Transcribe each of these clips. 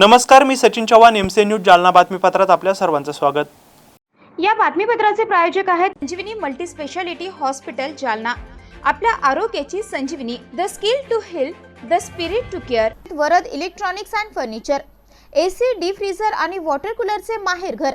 नमस्कार मी Sachin Chavan M C news Jalna बातमीपत्रात आपल्या सर्वांचं स्वागत. या बातमीपत्राचे प्रायोजक आहेत Sanjivani multi speciality hospital Jalna. आपल्या आरोग्याची Sanjivani the skill to heal the spirit to care. Varad electronics and furniture AC D freezer आणि वॉटर कूलरचे माहेर घर.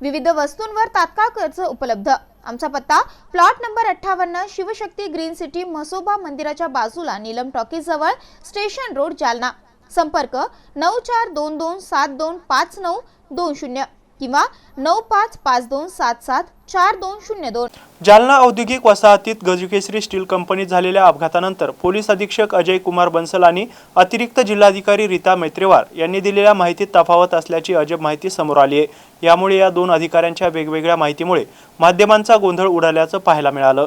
विविध वस्तूंवर तात्काळ कर्ज उपलब्ध. आमचा पत्ता प्लॉट नंबर अठ्ठावन्न शिवशक्ती ग्रीन सिटी म्हसोबा मंदिराच्या बाजूला नीलम टॉकीजजवळ स्टेशन रोड जालना. संपर्क नऊ चार दोन दोन सात दोन पाच नऊ दोन शून्य किंवा नऊ पाच पाच दोन सात सात चार दोन शून्य दोन. जालना औद्योगिक वसाहतीत गजकेसरी स्टील कंपनीत झालेल्या अपघातानंतर पोलीस अधीक्षक अजय कुमार बन्सल आणि अतिरिक्त जिल्हाधिकारी रीता मैत्रेवार यांनी दिलेल्या माहितीत तफावत असल्याची अजब माहिती समोर आली आहे. यामुळे या दोन अधिकाऱ्यांच्या वेगवेगळ्या माहितीमुळे माध्यमांचा गोंधळ उडाल्याचं पाहायला मिळालं.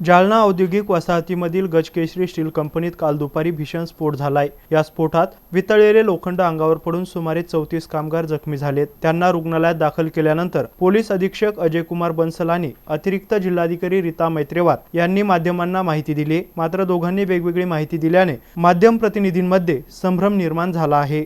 जालना औद्योगिक वसाहतीमधील गजकेसरी स्टील कंपनीत काल दुपारी भीषण स्फोट झालाय. या स्फोटात वितळलेले लोखंड अंगावर पडून सुमारे चौतीस कामगार जखमी झालेत. त्यांना रुग्णालयात दाखल केल्यानंतर पोलीस अधीक्षक अजय कुमार बन्सल आणि अतिरिक्त जिल्हाधिकारी रीता मैत्रेवार यांनी माध्यमांना माहिती दिली. मात्र दोघांनी वेगवेगळी माहिती दिल्याने माध्यम प्रतिनिधींमध्ये संभ्रम निर्माण झाला आहे.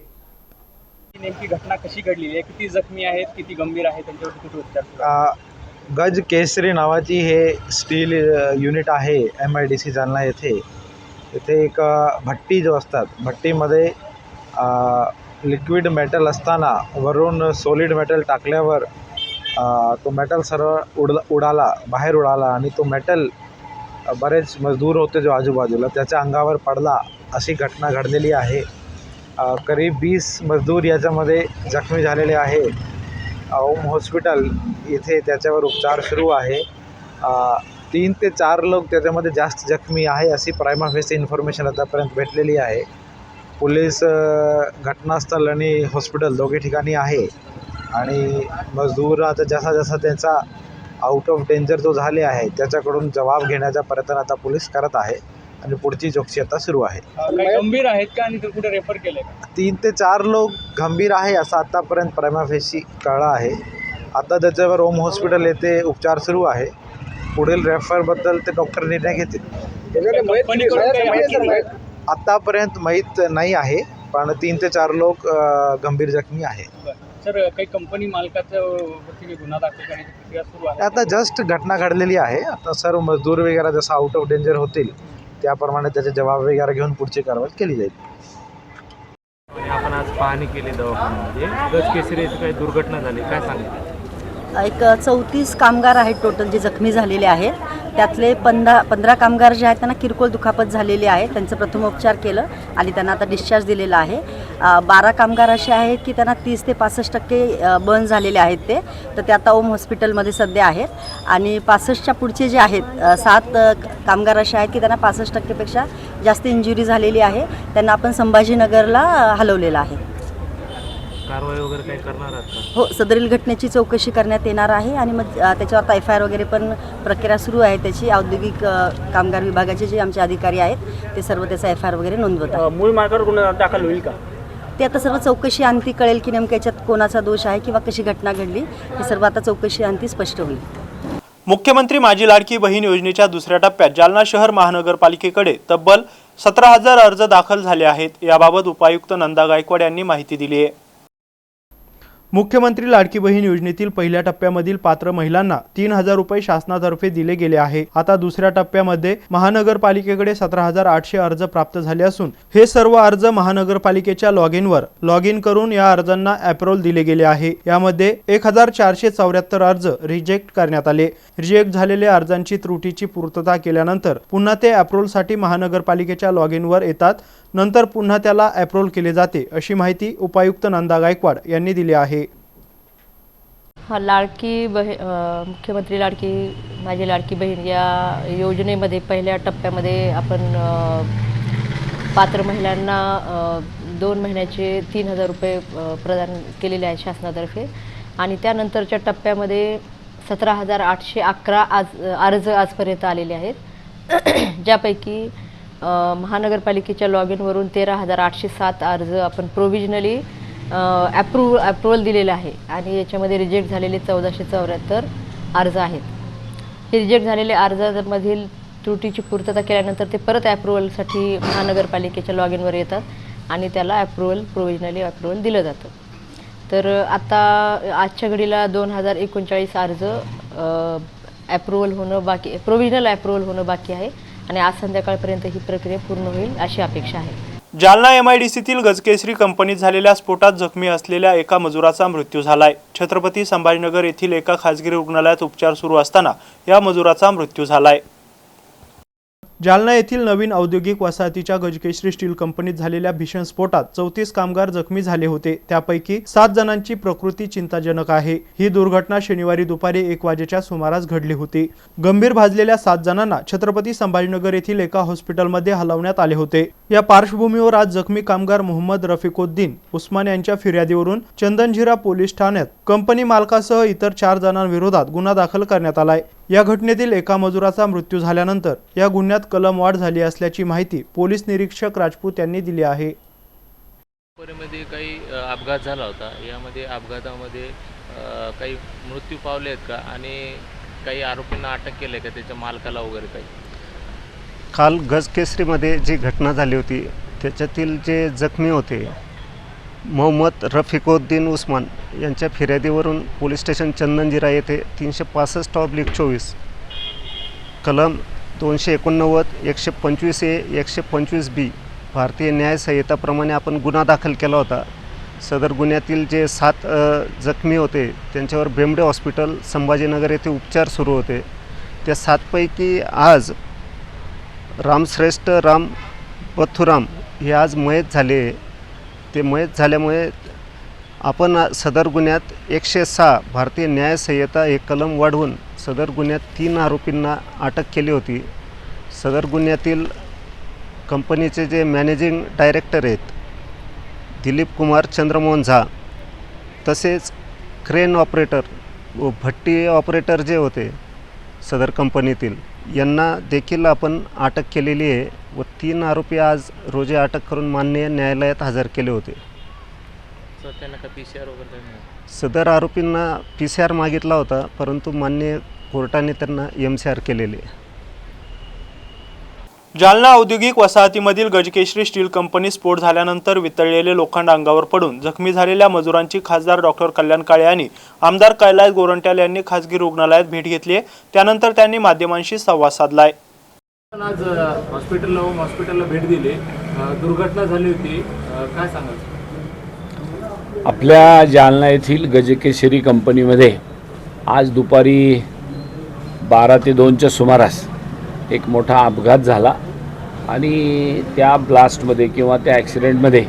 नेमकी घटना कशी घडलेली आहे? किती जखमी आहेत? किती गंभीर आहेत? त्यांच्यावर कुठे उपचार गज केसरी नावाची हे स्टील युनिट आहे M I D C Jalna येथे. येथे एक भट्टी जो असतात भट्टीमध्ये लिक्विड मेटल असताना वरून सॉलिड मेटल टाकल्यावर तो मेटल सर्व उड उडाला बाहेर उडाला आणि तो मेटल बरेच मजदूर होते जो आजूबाजूला त्याच्या अंगावर पडला अशी घटना घडलेली आहे. करीब वीस मजदूर याच्यामध्ये जखमी झालेले आहे. ओम हॉस्पिटल इथे त्याच्यावर उपचार सुरू आहे. तीन ते चार लोक त्याच्यामध्ये जास्त जखमी आहे अशी प्रायमाफेसी इन्फॉर्मेशन आतापर्यंत भेटलेली आहे. पोलीस घटनास्थळ आणि हॉस्पिटल दोघे ठिकाणी आहे. आणि मजदूर आता जसा जसा त्यांचा आउट ऑफ डेंजर जो झाले आहे त्याच्याकडून जबाब घेण्याचा प्रयत्न आता पोलीस करत आहे. आणि पुढची चौकशी आता सुरू आहे. काही गंभीर आहेत का आणि ते कुठे रेफर केलंय का? तीन ते चार लोक गंभीर आहे असं आत्तापर्यंत प्रायमाफेशी कळलं आहे. आता त्याच्यावर ओम हॉस्पिटल येथे उपचार सुरू आहे. पुढील रेफरबद्दल ते डॉक्टर निर्णय घेतील? आत्तापर्यंत माहीत नाही आहे पण तीन ते चार लोक गंभीर जखमी आहे. सर काही कंपनी मालकाच्या वतीने गुन्हा दाखल करण्याची प्रक्रिया सुरू आहे. आता जस्ट घटना घडलेली आहे. आता सर्व मजदूर वगैरे जसं आउट ऑफ डेंजर होतील त्याप्रमाणे त्याचे जबाब वगैरे घेऊन पुढची कारवाई केली जाईल. आपण आज पाहणी केली दवाखान्यामध्ये. गज केसरी येथे काही दुर्घटना झाली काय सांगितलं एक चौतीस कामगार आहेत टोटल जे जखमी झालेले आहेत. त्यातले पंधरा पंधरा कामगार जे आहेत त्यांना किरकोळ दुखापत झालेली आहे. त्यांचं प्रथमोपचार केलं आणि त्यांना आता डिस्चार्ज दिलेला आहे. बारा कामगार असे आहेत की त्यांना तीस ते पासष्ट टक्के बर्न झालेले आहेत ते. तर ते आता ओम हॉस्पिटलमध्ये सध्या आहेत. आणि पासष्टच्या पुढचे जे आहेत सात कामगार असे आहेत की त्यांना पासष्ट टक्केपेक्षा जास्त इंजुरी झालेली आहे. त्यांना आपण संभाजीनगरला हलवलेलं आहे. कारवाई वगैरे काही करणार आहात का? हो सदरील घटनेची चौकशी करण्यात येणार आहे आणि मग अ, त्याच्यावर आता एफ आय आर वगैरे पण प्रक्रिया सुरू आहे त्याची. औद्योगिक अ, कामगार विभागाचे जे आमचे अधिकारी आहेत ते सर्व त्याचा एफ आय आर वगैरे नोंदवत आहेत मूळ मार्गावर गुन्हा दाखल होईल का? ते आता सर्व चौकशी अंती कळेल की नेमक्या याच्यात कोणाचा दोष आहे किंवा कशी घटना घडली हे सर्व आता चौकशी अंती स्पष्ट होईल. मुख्यमंत्री माझी लाडकी बहीण योजनेच्या दुसऱ्या टप्प्यात जालना शहर महानगरपालिकेकडे तब्बल सतरा हजार अर्ज दाखल झाले आहेत. याबाबत उपायुक्त नंदा गायकवाड यांनी माहिती दिली आहे. मुख्यमंत्री लाडकी बहीण योजनेतील पहिल्या टप्प्यामधील पात्र महिलांना तीन हजार रुपये शासनातर्फे दिले गेले आहे. आता दुसऱ्या टप्प्यामध्ये महानगरपालिकेकडे सतरा हजार आठशे अर्ज प्राप्त झाले असून हे सर्व अर्ज महानगरपालिकेच्या लॉग इनवर लॉग इन करून या अर्जांना अप्रोल दिले गेले आहे. यामध्ये एक हजार चारशे चौऱ्याहत्तर अर्ज रिजेक्ट करण्यात आले. रिजेक्ट झालेल्या अर्जांची त्रुटीची पूर्तता केल्यानंतर पुन्हा ते अप्रोलसाठी महानगरपालिकेच्या लॉग इनवर येतात. नंतर पुन्हा त्याला ॲप्रोल केले जाते अशी माहिती उपायुक्त नंदा गायकवाड यांनी दिली आहे. लाडकी बही मुख्यमंत्री लाडकी माझी लाडकी बहीण या योजनेमध्ये पहिल्या टप्प्यामध्ये आपण पात्र महिलांना दोन महिन्याचे तीन हजार रुपये प्रदान केलेले आहेत शासनातर्फे. आणि त्यानंतरच्या टप्प्यामध्ये सतरा हजार आठशे अकरा आज अर्ज आजपर्यंत आलेले आहेत. ज्यापैकी महानगरपालिकेच्या लॉग इनवरून तेरा हजार आठशे सात अर्ज आपण प्रोव्हिजनली ॲप्रूव अप्रुव्हल दिलेलं आहे. आणि याच्यामध्ये रिजेक्ट झालेले चौदाशे चौऱ्याहत्तर अर्ज आहेत. हे रिजेक्ट झालेले अर्जामधील त्रुटीची पूर्तता केल्यानंतर ते परत ॲप्रुव्हलसाठी महानगरपालिकेच्या लॉग इनवर येतात आणि त्याला अप्रुव्हल प्रोव्हिजनली अप्रुव्हल दिलं जातं. तर आता आजच्या घडीला दोन हजार एकोणचाळीस अर्ज ॲप्रुव्हल होणं बाकी प्रोव्हिजनल अप्रुव्हल होणं बाकी आहे. आणि आज संध्याकाळपर्यंत ही प्रक्रिया पूर्ण होईल अशी अपेक्षा आहे. जालना एमआयडीसीतील गजकेसरी कंपनीत झालेल्या स्फोटात जखमी असलेल्या एका मजुराचा मृत्यू झालाय. छत्रपती संभाजीनगर येथील एका खासगी रुग्णालयात उपचार सुरू असताना या मजुराचा मृत्यू झालाय. जालना येथील नवीन औद्योगिक वसाहतीच्या गजकेश्री स्टील कंपनीत झालेल्या भीषण स्फोटात चौतीस कामगार जखमी झाले होते. त्यापैकी सात जणांची प्रकृती चिंताजनक आहे. ही दुर्घटना शनिवारी दुपारी एक वाजेच्या सुमारास घडली होती. गंभीर भाजलेल्या सात जणांना छत्रपती संभाजीनगर येथील एका हॉस्पिटलमध्ये हलवण्यात आले होते. या पार्श्वभूमीवर आज जखमी कामगार मोहम्मद रफिकुद्दीन उस्मान यांच्या फिर्यादीवरून चंदनझिरा पोलीस ठाण्यात कंपनी मालकासह इतर चार जणांविरोधात गुन्हा दाखल करण्यात आलाय. या घटनेतील एका मजुराचा मृत्यू झाल्यानंतर या गुन्ह्यात कलम वाढ झाली असल्याची माहिती पोलीस निरीक्षक राजपूत यांनी दिली आहे. मध्ये काही अपघात झाला होता. यामध्ये अपघातामध्ये काही मृत्यू पावले आहेत का? आणि काही आरोपींना अटक केलं आहे का? त्याच्या मालकाला वगैरे काही? काल गजकेसरीमध्ये जी घटना झाली होती त्याच्यातील जे जखमी होते मोहम्मद रफिकोद्दीन उस्मान यांच्या फिर्यादीवरून पोलीस स्टेशन चंदनजिरा येथे तीनशे पासष्ट ऑब्लिक चोवीस कलम दोनशे एकोणनव्वद एकशे पंचवीस ए एकशे पंचवीस बी भारतीय न्याय संहिताप्रमाणे आपण गुन्हा दाखल केला होता. सदर गुन्ह्यातील जे सात जखमी होते त्यांच्यावर बेंबडे हॉस्पिटल संभाजीनगर येथे उपचार सुरू होते. त्या सातपैकी आज रामश्रेष्ठ राम पथुराम हे आज मयत झाले. ते मयत झाल्यामुळे आपण सदर गुन्ह्यात एकशे सहा भारतीय न्याय संहिता हे कलम वाढवून सदर गुन्ह्यात तीन आरोपींना अटक केली होती. सदर गुन्ह्यातील कंपनीचे जे मॅनेजिंग डायरेक्टर आहेत दिलीप कुमार चंद्रमोहन झा तसेच क्रेन ऑपरेटर व भट्टी ऑपरेटर जे होते सदर कंपनीतील यांना देखील आपण अटक केलेली आहे व तीन आरोपी आज रोजी अटक करून माननीय न्यायालयात हजर केले होते. तर त्यांना का पी सी आर वगैरे काही मिळालं? सदर आरोपींना पी सी आर मागितला होता परंतु मान्य कोर्टाने त्यांना एम सी आर केलेले. आहे जालना औद्योगिक वसाहतीमधील गजकेश्री स्टील कंपनी स्फोट झाल्यानंतर वितळलेले लोखंड अंगावर पडून जखमी झालेल्या मजुरांची खासदार डॉक्टर कल्याण काळे यांनी आमदार कैलास गोरंट्याल यांनी खासगी रुग्णालयात भेट घेतली आहे. त्यानंतर त्यांनी माध्यमांशी संवाद साधलाय. आपण आज हॉस्पिटलला होम हॉस्पिटलला भेट दिली. अ, दुर्घटना झाली होती. अ, काय सांगाल? आपल्या जालना येथील गजकेशरी कंपनीमध्ये आज दुपारी बारा ते दोनच्या सुमारास एक मोठा अपघात झाला आणि त्या ब्लास्टमध्ये किंवा त्या ॲक्सिडेंटमध्ये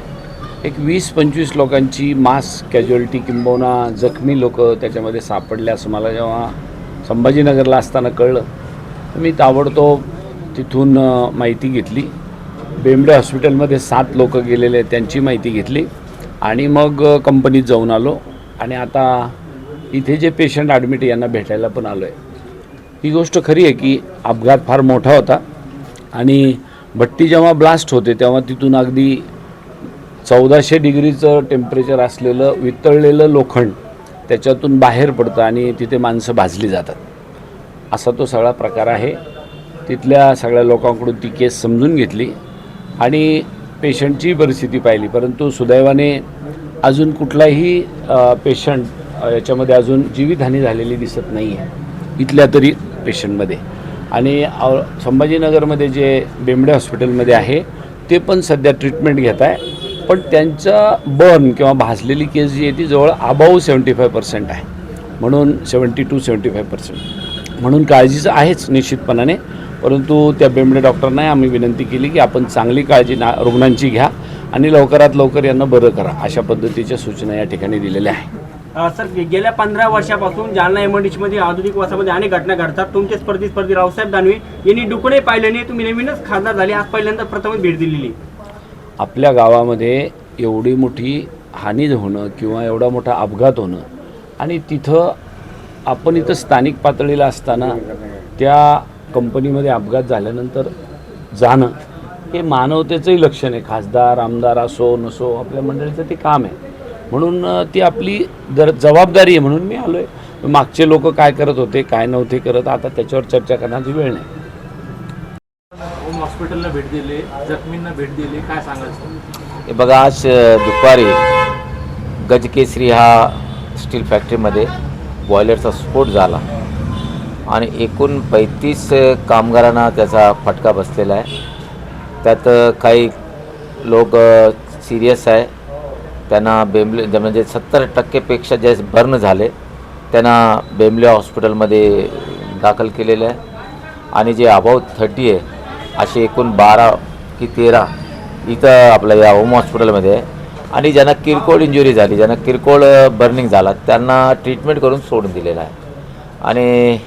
एक वीस पंचवीस लोकांची मास कॅज्युअलिटी किंबहुना जखमी लोक त्याच्यामध्ये सापडले असं मला जेव्हा संभाजीनगरला असताना कळलं मी ताबडतोब तिथून माहिती घेतली. बेंबडे हॉस्पिटलमध्ये सात लोक गेलेले त्यांची माहिती घेतली. आणि मग कंपनीत जाऊन आलो. आणि आता इथे जे पेशंट ॲडमिट यांना भेटायला पण आलो आहे ही गोष्ट खरी आहे की अपघात फार मोठा होता. आणि भट्टी जेव्हा ब्लास्ट होते तेव्हा तिथून अगदी चौदाशे डिग्रीचं टेम्परेचर असलेलं वितळलेलं लोखंड त्याच्यातून बाहेर पडतं आणि तिथे माणसं भाजली जातात. असा तो सगळा प्रकार आहे. तिथल्या सगळ्या लोकांकडून ती केस समजून घेतली. आणि पेशंटची परिस्थिती पाहिली परंतु सुदैवाने अजून कुठलाही पेशंट याच्यामध्ये अजून जीवितहानी झालेली दिसत नाही आहे इथल्या तरी पेशंटमध्ये. आणि संभाजीनगरमध्ये जे बेंबडे हॉस्पिटलमध्ये आहे ते पण सध्या ट्रीटमेंट घेत आहे पण त्यांचा बर्न किंवा भाजलेली केस जी आहे ती जवळ अबाऊ सेवन्टी फाय पर्सेंट आहे. म्हणून seventy to seventy five percent. म्हणून काळजीचं आहेच निश्चितपणाने परंतु त्या बेंबडे डॉक्टरना आम्ही विनंती केली की आपण चांगली काळजी ना रुग्णांची घ्या आणि लवकरात लवकर यांना बरं करा अशा पद्धतीच्या सूचना या ठिकाणी दिलेल्या आहेत. सर गेल्या पंधरा वर्षापासून जालना मध्ये आधुनिक वासामध्ये अनेक घटना घडतात. तुमचे स्पर्धी स्पर्धी रावसाहेब दानवे यांनी डुकणे पाहिले नाही तुम्ही नवीनच खासदार झाले. आज पहिल्यांदा प्रथमच भेट दिलेली. आपल्या गावामध्ये एवढी मोठी हानी होणं किंवा एवढा मोठा अपघात होणं आणि तिथं आपण इथं स्थानिक पातळीला असताना त्या कंपनीमध्ये अपघात झाल्यानंतर जाणं हे मानवतेचंही लक्षण आहे. खासदार आमदार असो नसो आपल्या मंडळीचं ते काम आहे. म्हणून ती आपली जर जबाबदारी आहे म्हणून मी आलो आहे मागचे लोक काय करत होते काय नव्हते करत आता त्याच्यावर चर्चा करण्याची वेळ नाही. होम हॉस्पिटलला भेट दिली जखमींना भेट दिली काय सर हे बघा आज दुपारी गजकेसरी हा स्टील फॅक्टरीमध्ये बॉयलरचा स्फोट झाला. आणि एकूण पैतीस कामगारांना त्याचा फटका बसलेला आहे. त्यात काही लोक सिरियस आहे. त्यांना बेंबले ज- म्हणजे सत्तर टक्केपेक्षा जे बर्न झाले. त्यांना बेंबले हॉस्पिटलमध्ये दाखल केलेलं आहे. आणि जे अबाव थर्टी आहे असे एकूण बारा की तेरा इथं आपलं या होम हॉस्पिटलमध्ये आहे. आणि ज्यांना किरकोळ इंजुरी झाली ज्यांना किरकोळ बर्निंग झाला त्यांना ट्रीटमेंट करून सोडून दिलेला आहे. आणि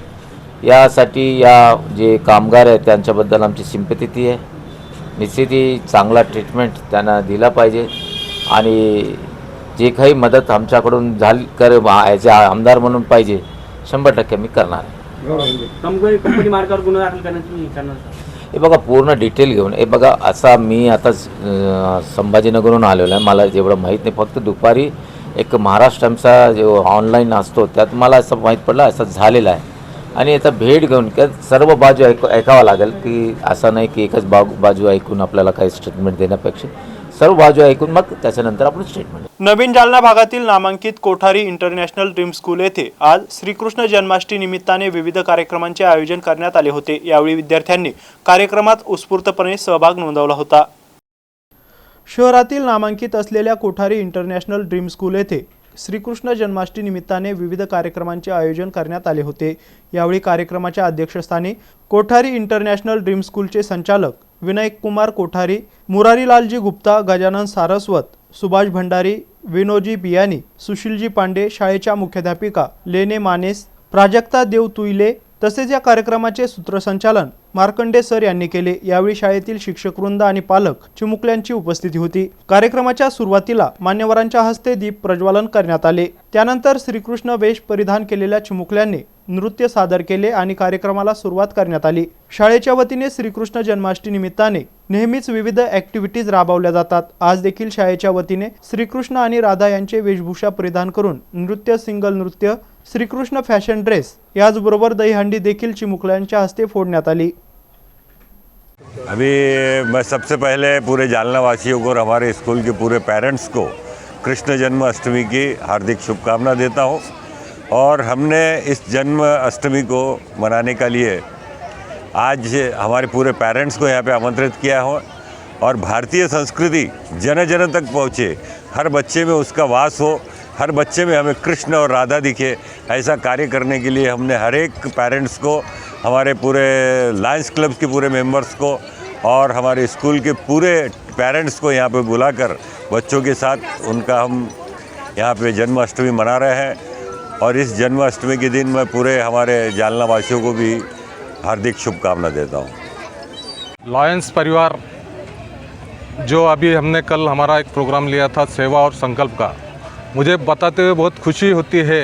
यासाठी या जे कामगार आहेत त्यांच्याबद्दल आमची सिंपती आहे. निश्चितही चांगला ट्रीटमेंट त्यांना दिला पाहिजे. आणि जे काही मदत आमच्याकडून झाली कर ॲज आमदार म्हणून पाहिजे शंभर टक्के मी करणार? हे बघा पूर्ण डिटेल घेऊन हे बघा असा मी आताच अं, संभाजीनगरहून आलेलो आहे. मला जेवढं माहीत नाही फक्त दुपारी एक महाराष्ट्र जो ऑनलाईन असतो त्यात मला असं माहीत पडलं असं झालेलं आहे. आणि आता भेट घेऊन किंवा सर्व बाजू ऐक ऐकावं लागेल की असं नाही की एकच बा बाजू ऐकून आपल्याला काही स्टेटमेंट देण्यापेक्षा सर्व बाजू ऐकून मग त्याच्यानंतर आपण स्टेटमेंट नवीन जालना भागातील नामांकित कोठारी इंटरनॅशनल ड्रीम स्कूल येथे आज श्रीकृष्ण जन्माष्टमी निमित्ताने विविध कार्यक्रमांचे आयोजन करण्यात आले होते. यावेळी विद्यार्थ्यांनी कार्यक्रमात उत्स्फूर्तपणे सहभाग नोंदवला होता. शहरातील नामांकित असलेल्या कोठारी इंटरनॅशनल ड्रीम स्कूल येथे श्रीकृष्ण जन्माष्टमी निमित्ताने विविध कार्यक्रमांचे आयोजन करण्यात आले होते. यावेळी कार्यक्रमाच्या अध्यक्षस्थानी कोठारी इंटरनॅशनल ड्रीम स्कूलचे संचालक विनायक कुमार कोठारी मुरारीलालजी गुप्ता गजानन सारस्वत सुभाष भंडारी विनोजी बियानी सुशीलजी पांडे शाळेच्या मुख्याध्यापिका लेने मानेस प्राजक्ता देव तुईले तसेच या कार्यक्रमाचे सूत्रसंचालन मार्कंडे सर यांनी केले. यावेळी शाळेतील शिक्षक वृंद आणि पालक चिमुकल्यांची उपस्थिती होती. कार्यक्रमाच्या सुरुवातीला मान्यवरांच्या हस्ते दीप प्रज्वलन करण्यात आले. त्यानंतर श्रीकृष्ण वेश परिधान केलेल्या चिमुकल्यांनी नृत्य सादर केले आणि कार्यक्रमाला सुरुवात करण्यात आली. शाळेच्या वतीने श्रीकृष्ण जन्माष्टमी निमित्ताने नेहमीच विविध ऍक्टिव्हिटीज राबवल्या जातात. आज देखील शाळेच्या वतीने श्रीकृष्ण आणि राधा यांचे वेशभूषा परिधान करून नृत्य सिंगल नृत्य श्रीकृष्ण फॅशन ड्रेस याचबरोबर दहीहंडी देखील चिमुकल्यांच्या हस्ते फोडण्यात आली. अभी मैं सबसे पहले पूरे जालना वासियों को और हमारे स्कूल के पूरे पेरेंट्स को कृष्ण जन्माष्टमी की हार्दिक शुभकामना देता हूँ। और हमने इस जन्म अष्टमी को मनाने के लिए आज हमारे पूरे पेरेंट्स को यहाँ पे आमंत्रित किया हो और भारतीय संस्कृति जन जन तक पहुँचे। हर बच्चे में उसका वास हो, हर बच्चे में हमें कृष्ण और राधा दिखे, ऐसा कार्य करने के लिए हमने हर एक पेरेंट्स को हमारे पूरे लायंस क्लब्स के पूरे मेंबर्स को और हमारे स्कूल के पूरे पेरेंट्स को यहाँ पे बुलाकर बच्चों के साथ उनका हम यहाँ पे जन्माष्टमी मना रहे हैं। और इस जन्माष्टमी के दिन मैं पूरे हमारे जालना वासियों को भी हार्दिक शुभकामना देता हूँ। लॉयंस परिवार, जो अभी हमने कल हमारा एक प्रोग्राम लिया था, सेवा और संकल्प का, मुझे बताते हुए बहुत खुशी होती है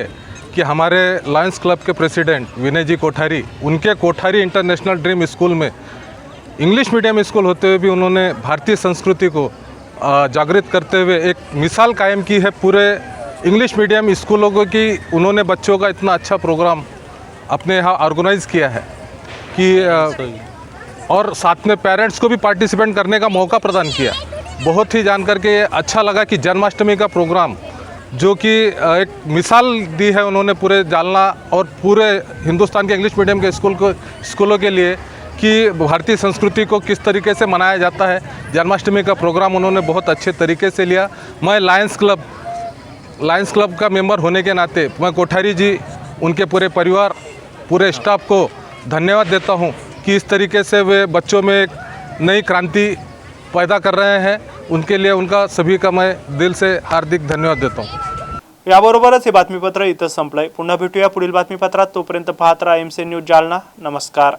कि हमारे लायंस क्लब के प्रेसिडेंट विनय जी कोठारी उनके कोठारी इंटरनेशनल ड्रीम स्कूल में इंग्लिश मीडियम स्कूल होते हुए भी उन्होंने भारतीय संस्कृति को जागृत करते हुए एक मिसाल कायम की है पूरे इंग्लिश मीडियम स्कूलों को कि उन्होंने बच्चों का इतना अच्छा प्रोग्राम अपने यहाँ ऑर्गेनाइज किया है कि और साथ में पेरेंट्स को भी पार्टिसिपेंट करने का मौका प्रदान किया। बहुत ही जानकर के अच्छा लगा कि जन्माष्टमी का प्रोग्राम जो कि एक मिसाल दी है उन्होंने पूरे जालना और पूरे हिंदुस्तान के इंग्लिश मीडियम के स्कूल को, स्कूलों के लिए कि भारतीय संस्कृति को किस तरीके से मनाया जाता है। जन्माष्टमी का प्रोग्राम उन्होंने बहुत अच्छे तरीके से लिया। मैं लायंस क्लब लायंस क्लब का मेंबर होने के नाते मैं कोठारी जी, उनके पूरे परिवार, पूरे स्टाफ को धन्यवाद देता हूँ कि इस तरीके से वे बच्चों में एक नई क्रांति पैदा कर रहे हैं। उनके लिए उनका सभी का मैं दिल से हार्दिक धन्यवाद देता हूँ। याबरोबरच हे बातमीपत्र इथं संपलंय. पुन्हा भेटूया पुढील बातमीपत्रात. तोपर्यंत पाहत राहा एम सी न्यूज जालना. नमस्कार.